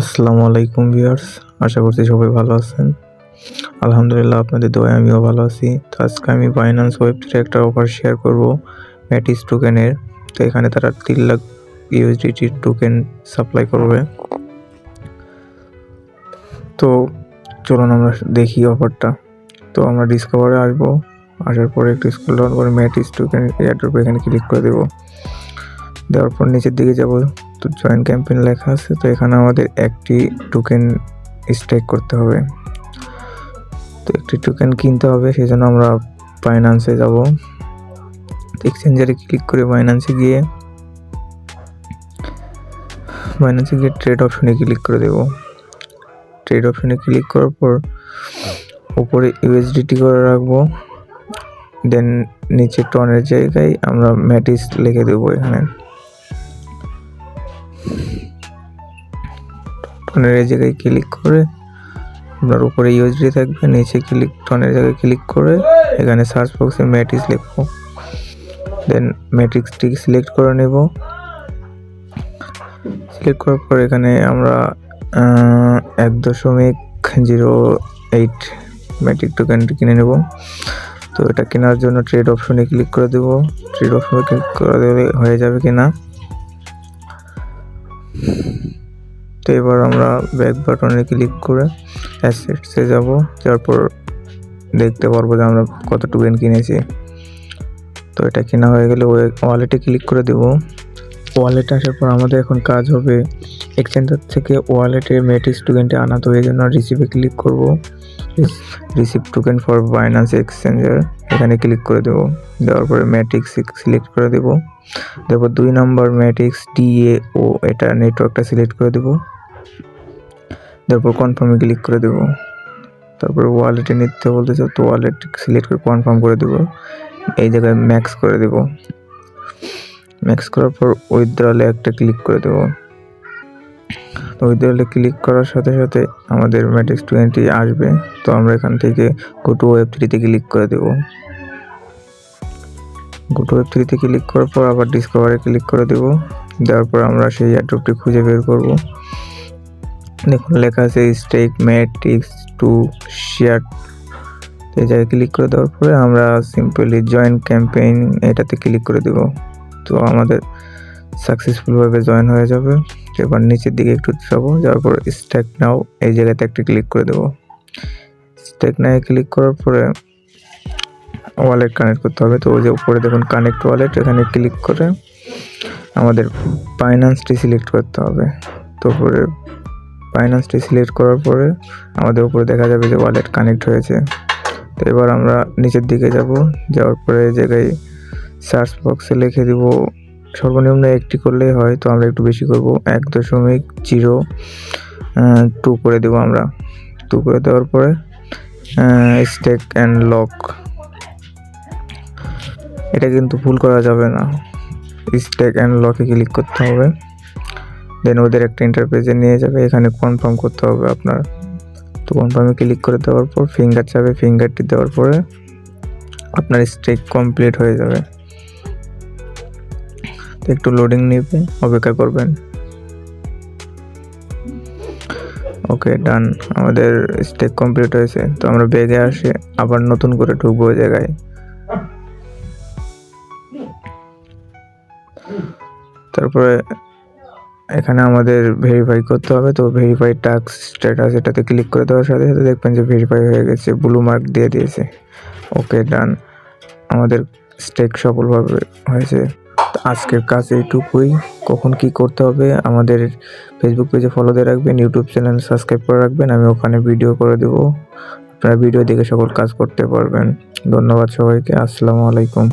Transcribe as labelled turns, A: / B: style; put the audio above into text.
A: আসসালামু আলাইকুম ভিউয়ার্স, আশা করছি সবাই ভালো আছেন। আলহামদুলিল্লাহ আপনাদের দোয়ায় আমিও ভালো আছি। তো আজকে আমি বাইন্যান্স ওয়েব থেকে একটা অফার শেয়ার করব ম্যাটিস টোকেনের তো এখানে তারা তিন লাখ ইউএসডিটি টোকেন সাপ্লাই করবে। তো চলুন আমরা দেখি অফারটা তো আমরা ডিসকভারে আসব। আসার পরে একটু স্কুল ডাউন করে ম্যাটিস টোকেন এখানে ক্লিক করে দেবো। দেওয়ার পর নিচের দিকে যাব। তো জয়েন ক্যাম্পেইন লেখা আছে, তো এখানে আমাদের একটি টোকেন স্টেক করতে হবে। তো একটি টোকেন কিনতে হবে সেই জন্য আমরা ফাইন্যান্সে যাব। এক্সচেঞ্জারে ক্লিক করে ফাইন্যান্সে গিয়ে। ফাইন্যান্সে গিয়ে ট্রেড অপশনে ক্লিক করে দেব। ট্রেড অপশনে ক্লিক করার পর উপরে ইউএসডিটি করে রাখব। দেন নিচে টনের জায়গায় আমরা ম্যাটিস লিখে দেবো এখানে। টনের এই জায়গায় ক্লিক করে আপনার উপরে ইউএসডি থাকবে, নিচে ক্লিক টনের জায়গায় ক্লিক করে এখানে সার্চ বক্সে ম্যাট্রিক্স লিখব দেন ম্যাট্রিক্সটি সিলেক্ট করে নেব। সিলেক্ট করার পর এখানে আমরা এক দশমিক জিরো এইট ম্যাট্রিক টোকেনটি কিনে নেব। তো এটা কেনার জন্য ট্রেড অপশনে ক্লিক করে দেব। ট্রেড অপশনে ক্লিক করে দিলে হয়ে যাবে কিনা? তো এবার আমরা ব্যাক বাটনে ক্লিক করে অ্যাসেটসে যাব। তারপর দেখতে পারব যে আমরা কত টুকেন কিনেছি। তো এটা কেনা হয়ে গেলে ওয়ালেটে ক্লিক করে দেব। ওয়ালেটে আসার পর আমাদের এখন কাজ হবে এক্সচেঞ্জার থেকে ওয়ালেটে মেটিস টোকেনটি আনা। তো এই জন্য রিসিভে ক্লিক করব। Receive token for Binance exchanger এখানে ক্লিক করে দেবো। দেওয়ার পরে ম্যাট্রিক্স সিলেক্ট করে দেবো। তারপর দুই নম্বর ম্যাট্রিক্স ও এটা নেটওয়ার্কটা সিলেক্ট করে দেবো। তারপর কনফার্মে ক্লিক করে দেবো। তারপর ওয়ালেটে নিতে বলতেছে, তো ওয়ালেট সিলেক্ট করে কনফার্ম করে দেবো। এই জায়গায় ম্যাক্স করে দেবো। ম্যাক্স করার পর উইথড্রলে একটা ক্লিক করে দেবো। তো উইথড্রলে ক্লিক করার সাথে সাথে আমাদের ম্যাট্রিক্স টোয়েন্টি আসবে। তো আমরা এখান থেকে গো টু ওয়েব থ্রিতে ক্লিক করে দেবো। গো টু ওয়েব থ্রিতে ক্লিক করার পর আবার ডিসকভারে ক্লিক করে দেবো। দেওয়ার পর আমরা সেই অ্যাড্রপটি খুঁজে বের করব। দেখুন, লেখা আছে স্টেক ম্যাট্রিক্স টু শেয়ার এই জায়গায় ক্লিক করে দেওয়ার পরে আমরা সিম্পলি জয়েন ক্যাম্পেইন এটাতে ক্লিক করে দেব। তো আমাদের সাকসেসফুলভাবে জয়েন হয়ে যাবে। এবার নিচের দিকে একটু যাব, যাওয়ার পর স্ট্যাক নাও এই জায়গাতে একটা ক্লিক করে দেবো। স্ট্যাক নাও ক্লিক করার পরে ওয়ালেট কানেক্ট করতে হবে। তো ওই যে উপরে দেখুন কানেক্ট ওয়ালেট এখানে ক্লিক করে আমাদের ফাইন্যান্সটি সিলেক্ট করতে হবে। তো উপরে ফাইন্যান্সটি সিলেক্ট করার পরে আমাদের উপরে দেখা যাবে যে ওয়ালেট কানেক্ট হয়েছে। তো এবার আমরা নিচের দিকে যাব, যাওয়ার পরে এই জায়গায় সার্চ বক্সে লিখে দিব, সর্বনিম্ন একটি করলেই হয়, তো আমরা একটু বেশি করব, এক দশমিক জিরো টু করে দেবো আমরা। টু করে দেওয়ার পরে স্টেক অ্যান্ড লক এটা কিন্তু ভুল করা যাবে না। স্টেক অ্যান্ড লকে ক্লিক করতে হবে। দেন ওদের একটা ইন্টারপেজে নিয়ে যাবে, এখানে কনফার্ম করতে হবে আপনার। তো কনফার্মে ক্লিক করে দেওয়ার পর ফিঙ্গার চাবে ফিঙ্গারটি দেওয়ার পরে আপনার স্টেক কমপ্লিট হয়ে যাবে। একটু লোডিং নেবে অপেক্ষা করবেন। ওকে ডান আমাদের স্টেক কমপ্লিট হয়েছে। তো আমরা বেগে আসে, আবার নতুন করে ঢুকবো ওই জায়গায়। তারপরে এখানে আমাদের ভেরিফাই করতে হবে। তো ভেরিফাই টাস্ক স্ট্যাটাস এটাতে ক্লিক করে দেওয়ার সাথে সাথে দেখবেন যে ভেরিফাই হয়ে গেছে ব্লু মার্ক দিয়ে দিয়েছে। ওকে ডান আমাদের স্টেক সফলভাবে হয়েছে। আজকের কাজ এইটুকুই। কখন কি করতে হবে আমাদের ফেসবুক পেজে ফলো দিয়ে রাখবেন ইউটিউব চ্যানেল সাবস্ক্রাইব করে রাখবেন, আমি ওখানে ভিডিও করে দেব। আপনারা ভিডিও দেখে সকল কাজ করতে পারবেন। ধন্যবাদ সবাইকে, আসসালামু আলাইকুম।